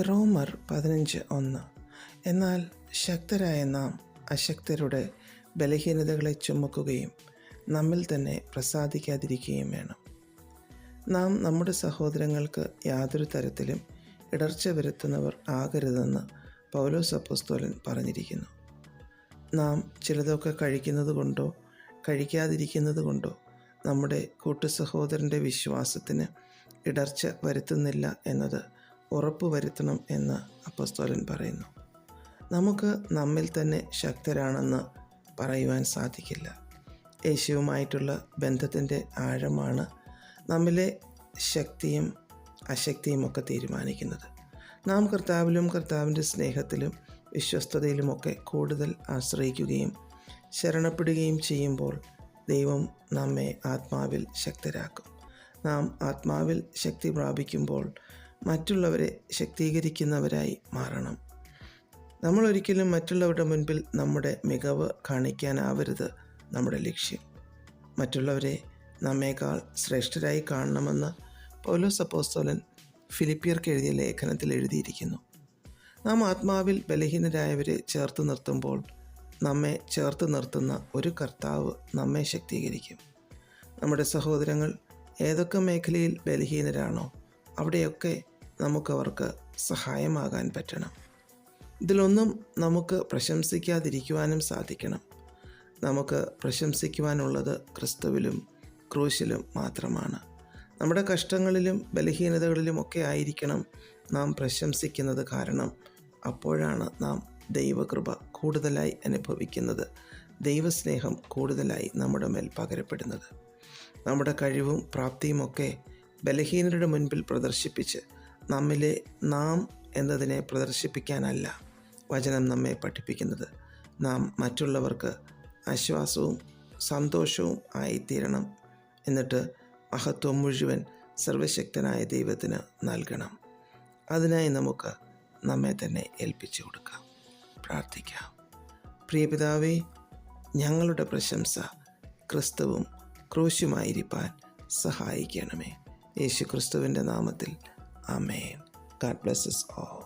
റോമർ പതിനഞ്ച് ഒന്ന്. എന്നാൽ ശക്തരായ നാം അശക്തരുടെ ബലഹീനതകളെ ചുമക്കുകയും നമ്മിൽ തന്നെ പ്രസാദിക്കാതിരിക്കുകയും വേണം. നാം നമ്മുടെ സഹോദരങ്ങൾക്ക് യാതൊരു തരത്തിലും ഇടർച്ച വരുത്തുന്നവർ ആകരുതെന്ന് പൗലോസ് അപ്പസ്തോലൻ പറഞ്ഞിരിക്കുന്നു. നാം ചിലതൊക്കെ കഴിക്കുന്നത് കൊണ്ടോ കഴിക്കാതിരിക്കുന്നത് കൊണ്ടോ നമ്മുടെ കൂട്ടു സഹോദരന്റെ വിശ്വാസത്തിന് ഇടർച്ച വരുത്തുന്നില്ല എന്നത് ഉറപ്പുവരുത്തണം എന്ന് അപ്പസ്തോലൻ പറയുന്നു. നമുക്ക് നമ്മിൽ തന്നെ ശക്തരാണെന്ന് പറയുവാൻ സാധിക്കില്ല. യേശുവുമായിട്ടുള്ള ബന്ധത്തിന്റെ ആഴമാണ് നമ്മിലെ ശക്തിയും അശക്തിയും ഒക്കെ തീരുമാനിക്കുന്നത്. നാം കർത്താവിലും കർത്താവിന്റെ സ്നേഹത്തിലും വിശ്വസ്തതയിലുമൊക്കെ കൂടുതൽ ആശ്രയിക്കുകയും ശരണപ്പെടുകയും ചെയ്യുമ്പോൾ ദൈവം നമ്മെ ആത്മാവിൽ ശക്തരാക്കും. നാം ആത്മാവിൽ ശക്തി പ്രാപിക്കുമ്പോൾ മറ്റുള്ളവരെ ശക്തീകരിക്കുന്നവരായി മാറണം. നമ്മൾ ഒരിക്കലും മറ്റുള്ളവരുടെ മുൻപിൽ നമ്മുടെ മികവ് കാണിക്കാനാവരുത് നമ്മുടെ ലക്ഷ്യം. മറ്റുള്ളവരെ നമ്മേക്കാൾ ശ്രേഷ്ഠരായി കാണണമെന്ന് പൗലോ സപ്പോസ്തോലൻ ഫിലിപ്പിയർക്ക് എഴുതിയ ലേഖനത്തിൽ എഴുതിയിരിക്കുന്നു. നാം ആത്മാവിൽ ബലഹീനരായവരെ ചേർത്ത് നിർത്തുമ്പോൾ നമ്മെ ചേർത്ത് നിർത്തുന്ന ഒരു കർത്താവ് നമ്മെ ശക്തീകരിക്കും. നമ്മുടെ സഹോദരങ്ങൾ ഏതൊക്കെ മേഖലയിൽ ബലഹീനരാണോ അവിടെയൊക്കെ നമുക്കവർക്ക് സഹായമാകാൻ പറ്റണം. ഇതിലൊന്നും നമുക്ക് പ്രശംസിക്കാതിരിക്കുവാനും സാധിക്കണം. നമുക്ക് പ്രശംസിക്കുവാനുള്ളത് ക്രിസ്തുവിലും ക്രൂശിലും മാത്രമാണ്. നമ്മുടെ കഷ്ടങ്ങളിലും ബലഹീനതകളിലും ഒക്കെ ആയിരിക്കണം നാം പ്രശംസിക്കുന്നത് കാരണം അപ്പോഴാണ് നാം ദൈവകൃപ കൂടുതലായി അനുഭവിക്കുന്നത്. ദൈവസ്നേഹം കൂടുതലായി നമ്മുടെ മേൽ പകരപ്പെടുന്നത്. നമ്മുടെ കഴിവും പ്രാപ്തിയുമൊക്കെ ബലഹീനരുടെ മുൻപിൽ പ്രദർശിപ്പിച്ച് നമ്മിലെ നാം എന്നതിനെ പ്രദർശിപ്പിക്കാനല്ല വചനം നമ്മെ പഠിപ്പിക്കുന്നത്. നാം മറ്റുള്ളവർക്ക് ആശ്വാസവും സന്തോഷവും ആയിത്തീരണം എന്നിട്ട് മഹത്വം മുഴുവൻ സർവശക്തനായ ദൈവത്തിന് നൽകണം. അതിനായി നമുക്ക് നമ്മെ തന്നെ ഏൽപ്പിച്ചു കൊടുക്കാം. പ്രാർത്ഥിക്കാം. പ്രിയപിതാവേ ഞങ്ങളുടെ പ്രശംസ ക്രിസ്തുവും ക്രൂശുമായിരിക്കാൻ സഹായിക്കണമേ. യേശു ക്രിസ്തുവിന്റെ നാമത്തിൽ അമേ ഗാഡ് ബ്ലെസ്സസ് ഓൾ